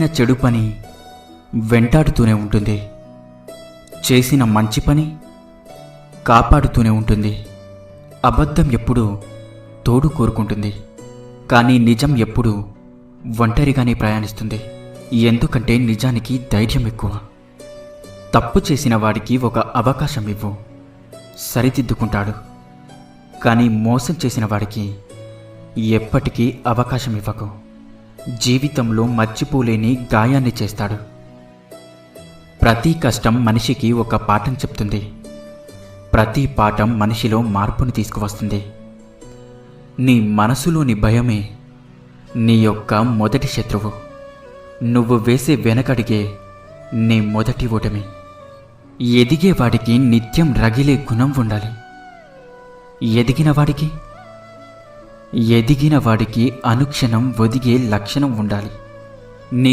చేసిన చెడు పని వెంటాడుతూనే ఉంటుంది. చేసిన మంచి పని కాపాడుతూనే ఉంటుంది. అబద్ధం ఎప్పుడూ తోడు కోరుకుంటుంది. కానీ నిజం ఎప్పుడూ ఒంటరిగానే ప్రయాణిస్తుంది. ఎందుకంటే నిజానికి ధైర్యం ఎక్కువ. తప్పు చేసిన వాడికి ఒక అవకాశం ఇవ్వు. సరిదిద్దుకుంటాడు. కానీ మోసం చేసిన వాడికి ఎప్పటికీ అవకాశం ఇవ్వకు. జీవితంలో మర్చిపోలేని గాయాన్ని చేస్తాడు. ప్రతి కష్టం మనిషికి ఒక పాఠం చెప్తుంది. ప్రతి పాఠం మనిషిలో మార్పును తీసుకువస్తుంది. నీ మనసులోని భయమే నీ యొక్క మొదటి శత్రువు. నువ్వు వేసే వెనకడిగే నీ మొదటి ఓటమి. ఎదిగేవాడికి నిత్యం రగిలే గుణం ఉండాలి. ఎదిగిన వాడికి ఎదిగిన వాడికి అనుక్షణం ఒదిగే లక్షణం ఉండాలి. నీ